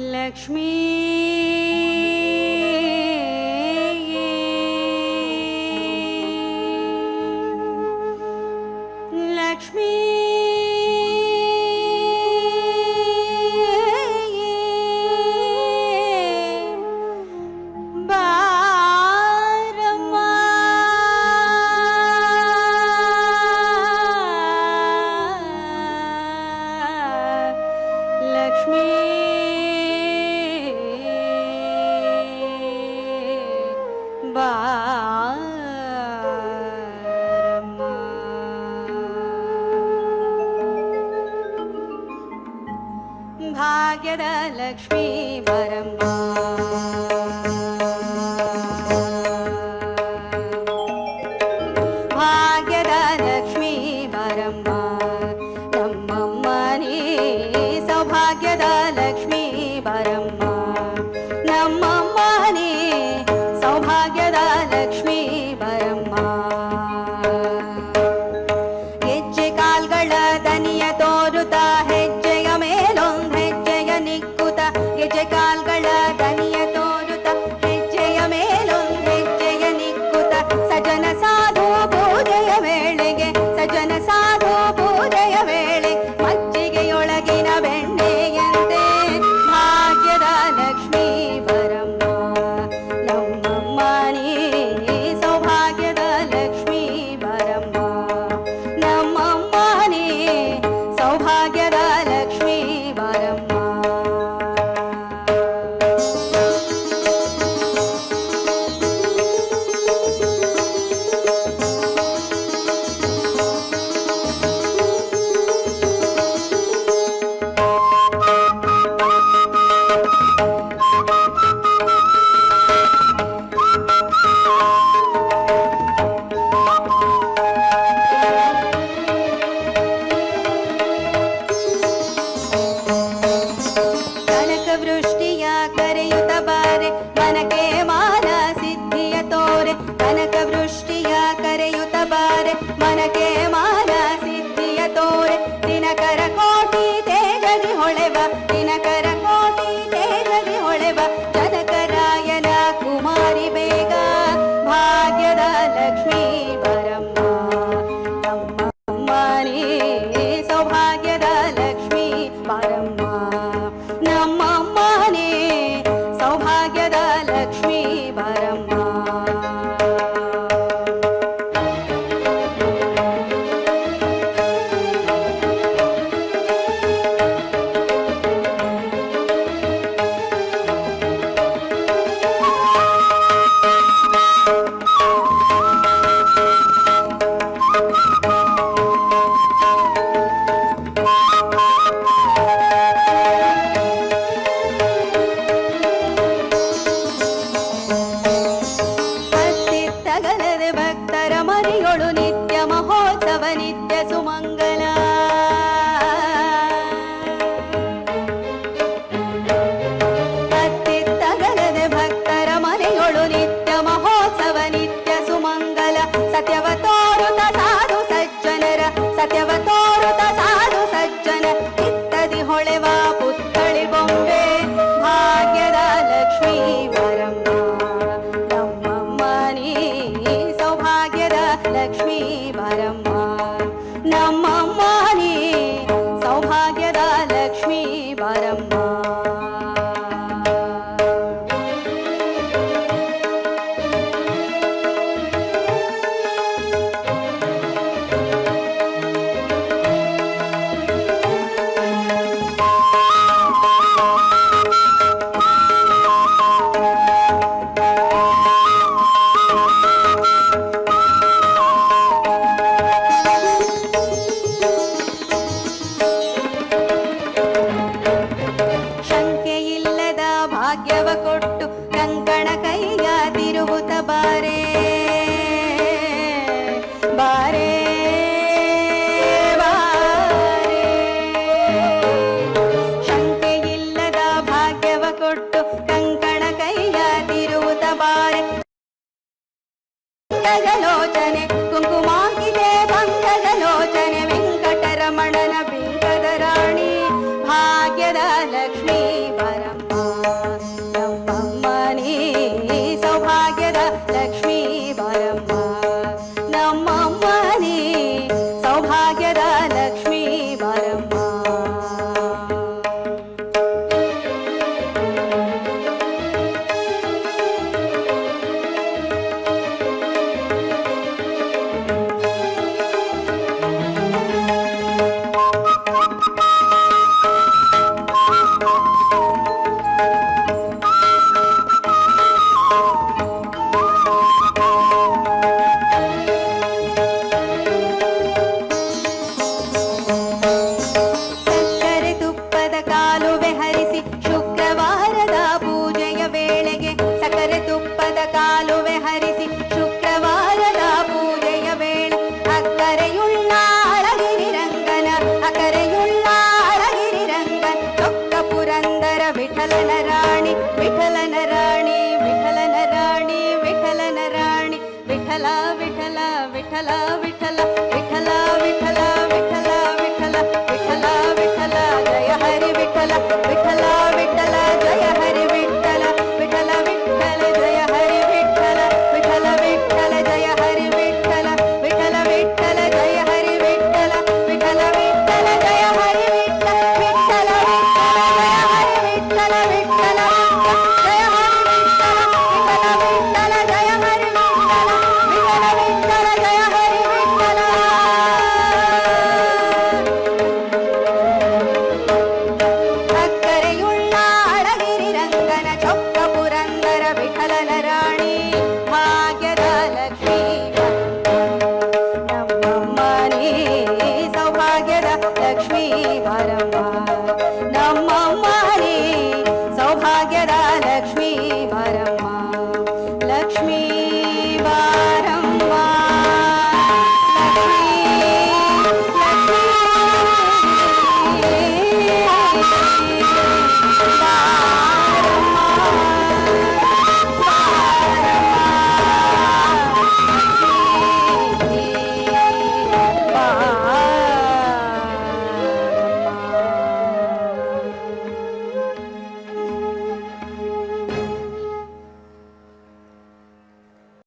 लक्ष्मी लक्ष्मी परम् back. Shiva. ಮಂಗಳ ಲೋಚನೆ ಕುಂಕುಮಾಂಕಿದೆ ಮಂಗಳೋಚನೆ ವೆಂಕಟರಮಣನ ರಾಣಿ ಭಾಗ್ಯದ ಲಕ್ಷ್ಮೀ ಪರಂ ಮನಿ ಸೌಭಾಗ್ಯದ ಲಕ್ಷ್ಮೀ कालुवे हरि